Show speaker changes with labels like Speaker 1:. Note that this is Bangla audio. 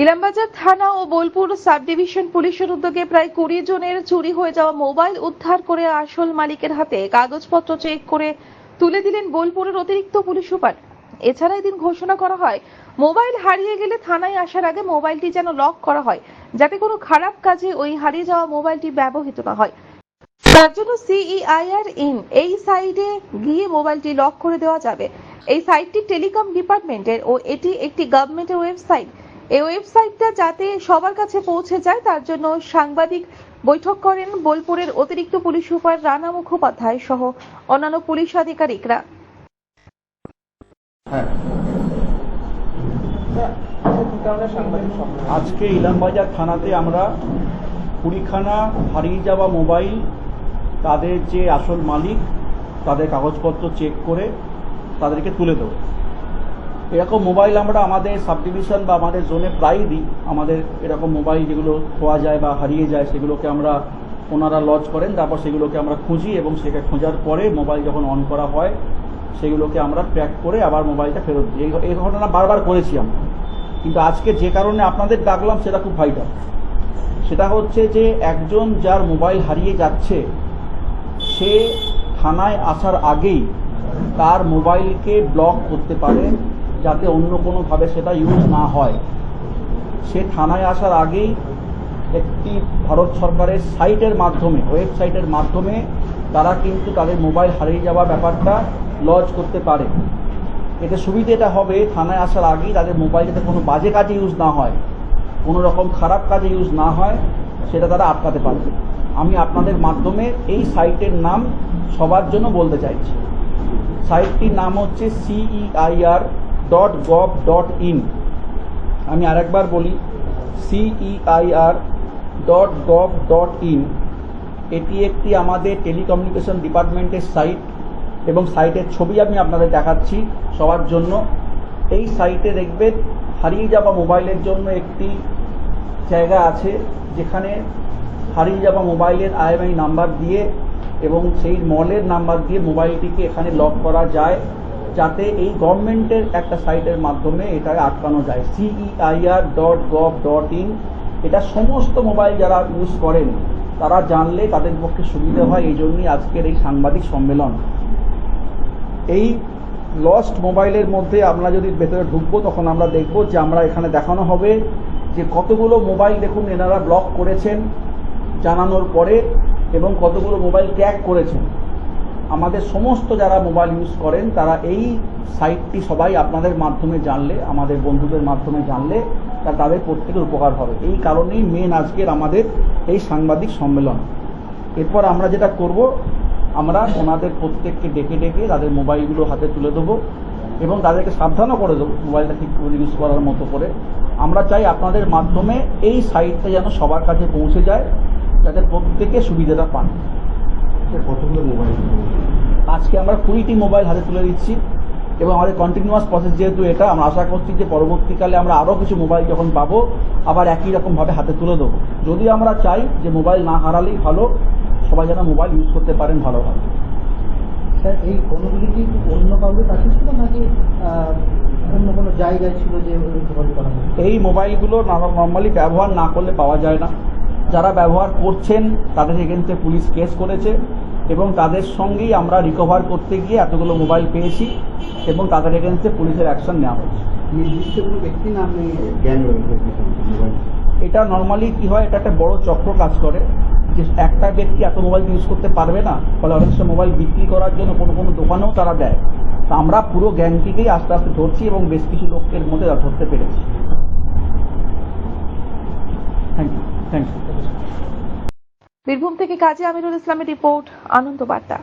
Speaker 1: ইলামবাজার থানা ও বোলপুর সাব ডিভিশন পুলিশের উদ্যোগে প্রায় কুড়ি জনের চুরি হয়ে যাওয়া মোবাইল উদ্ধার করে আসল মালিকের হাতে কাগজপত্র চেক করে তুলে দিলেন বোলপুরের অতিরিক্ত পুলিশ সুপার। এছাড়া এদিন ঘোষণা করা হয়, মোবাইল হারিয়ে গেলে থানায় আসার আগে মোবাইলটি যেন লক করা হয়, যাতে কোনো খারাপ কাজে ওই হারিয়ে যাওয়া মোবাইলটি ব্যবহৃত না হয়। তার জন্য সিইআইআর ইন এই সাইটে গিয়ে মোবাইলটি লক করে দেওয়া যাবে। এই সাইটটি টেলিকম ডিপার্টমেন্টের ও এটি একটি গভর্নমেন্টের ওয়েবসাইট। এই ওয়েবসাইটটা যাতে সবার কাছে পৌঁছে যায় তার জন্য সাংবাদিক বৈঠক করেন বোলপুরের অতিরিক্ত পুলিশ সুপার রানা মুখোপাধ্যায় সহ অন্যান্য পুলিশ আধিকারিকরা।
Speaker 2: হ্যাঁ।
Speaker 3: আজকে ইলামবাজার থানাতে আমরা কুড়িখানা হারিয়ে যাওয়া মোবাইল তাদের যে আসল মালিক তাদের কাগজপত্র চেক করে তাদেরকে তুলে দেবো। এরকম মোবাইল আমরা আমাদের সাব ডিভিশন বা আমাদের জোনে প্রায়ই দিই। আমাদের এরকম মোবাইল যেগুলো খোয়া যায় বা হারিয়ে যায়, সেগুলোকে আমরা ওনারা লজ করেন, তারপর সেগুলোকে আমরা খুঁজি এবং সেটা খোঁজার পরে মোবাইল যখন অন করা হয়, সেগুলোকে আমরা প্যাক করে আবার মোবাইলটা ফেরত দিই। এই ঘটনা বারবার করেছি আমরা। কিন্তু আজকে যে কারণে আপনাদের ডাকলাম, সেটা খুব ভাইটাল সেটা হচ্ছে যে একজন যার মোবাইল হারিয়ে যাচ্ছে, সে থানায় আসার আগেই তার মোবাইলকে ব্লক করতে পারে যাতে অন্য কোনোভাবে সেটা ইউজ না হয়। সে থানায় আসার আগেই একটি ভারত সরকারের সাইটের মাধ্যমে, ওয়েবসাইটের মাধ্যমে তারা কিন্তু তাদের মোবাইল হারিয়ে যাওয়া ব্যাপারটা লজ করতে পারে। এতে সুবিধেটা হবে, থানায় আসার আগেই তাদের মোবাইল যাতে কোনো বাজে কাজে ইউজ না হয়, কোনো রকম খারাপ কাজে ইউজ না হয়, সেটা তারা আটকাতে পারবে। আমি আপনাদের মাধ্যমে এই সাইটের নাম সবার জন্য বলতে চাইছি। সাইটটির নাম হচ্ছে CEIR dot gov dot in আমি আরেকবার বলি CEIR dot gov dot in এটি একটি আমাদের টেলিকমিউনিকেশন ডিপার্টমেন্টের সাইট এবং সাইটের ছবি আমি আপনাদের দেখাচ্ছি সবার জন্য। এই সাইটে দেখবেন, হারিয়ে যাওয়া মোবাইলের জন্য একটি জায়গা আছে, যেখানে হারিয়ে যাওয়া মোবাইলের আইএমআই নাম্বার দিয়ে এবং সেই মলের নাম্বার দিয়ে মোবাইলটিকে এখানে লক করা যায়। যাতে এই গভর্নমেন্টের একটা সাইটের মাধ্যমে এটাকে আটকানো যায়। CEIR dot gov dot in এটা সমস্ত মোবাইল যারা ইউজ করেন, তারা জানলে তাদের পক্ষে সুবিধা হয়, এই জন্যই আজকের এই সাংবাদিক সম্মেলন। এই লস্ট মোবাইলের মধ্যে আমরা যদি ভেতরে ঢুকবো, তখন আমরা দেখব যে আমরা এখানে দেখানো হবে যে কতগুলো মোবাইল দেখুন এনারা ব্লক করেছেন, জানানোর পরে, এবং কতগুলো মোবাইল ট্যাগ করেছেন। আমাদের সমস্ত যারা মোবাইল ইউজ করেন, তারা এই সাইটটি সবাই আপনাদের মাধ্যমে জানলে, আমাদের বন্ধুদের মাধ্যমে জানলে, তা তাদের প্রত্যেকের উপকার হবে। এই কারণেই মেন আজকের আমাদের এই সাংবাদিক সম্মেলন। এরপর আমরা যেটা করব, আমরা ওনাদের প্রত্যেককে ডেকে ডেকে তাদের মোবাইলগুলো হাতে তুলে দেবো এবং তাদেরকে সাবধানও করে দেবো মোবাইলটা ঠিক করে ইউজ করার মতো করে। আমরা চাই আপনাদের মাধ্যমে এই সাইটটা যেন সবার কাছে পৌঁছে যায়, যাতে প্রত্যেকে সুবিধাটা পান।
Speaker 2: কতগুলো মোবাইল
Speaker 3: আজকে আমরা কুড়িটি মোবাইল হাতে তুলে দিচ্ছি এবং আমাদের কন্টিনিউয়াস প্রসেস যেহেতু এটা আমরা আশা করছি যে পরবর্তীকালে আমরা আরও কিছু মোবাইল যখন পাবো আবার একই রকমভাবে হাতে তুলে দেবো। যদি আমরা চাই যে মোবাইল না হারালেই ভালো সবাই যেন মোবাইল ইউজ করতে পারেন ভালোভাবে।
Speaker 4: স্যার এই ফোনগুলি কি অন্য কাউকে কাছে ছিল নাকি অন্য কোনো জায়গায় ছিল যে
Speaker 3: এই মোবাইলগুলো নর্মালি ব্যবহার না করলে পাওয়া যায় না। যারা ব্যবহার করছেন তাদের এগেনস্টে পুলিশ কেস করেছে এবং তাদের সঙ্গেই আমরা রিকভার করতে গিয়ে এতগুলো মোবাইল পেয়েছি এবং তাদের এগেনস্টে পুলিশের অ্যাকশন নেওয়া হয়েছে।
Speaker 2: নির্দিষ্ট কোনো ব্যক্তি নামে
Speaker 3: এটা নর্মালি কি হয় এটা একটা বড় চক্র কাজ করে যে একটা ব্যক্তি এত মোবাইল ইউজ করতে পারবে না ফলে অনেক সময় মোবাইল বিক্রি করার জন্য কোনো কোনো দোকানেও তারা দেয়। তা আমরা পুরো গ্যাংটিকেই আস্তে আস্তে ধরছি এবং বেশ কিছু লোকের মধ্যে ধরতে পেরেছি। Thank you thank you
Speaker 1: Birbhum থেকে কাজী আমিরুল ইসলামের রিপোর্ট আনন্দ বার্তা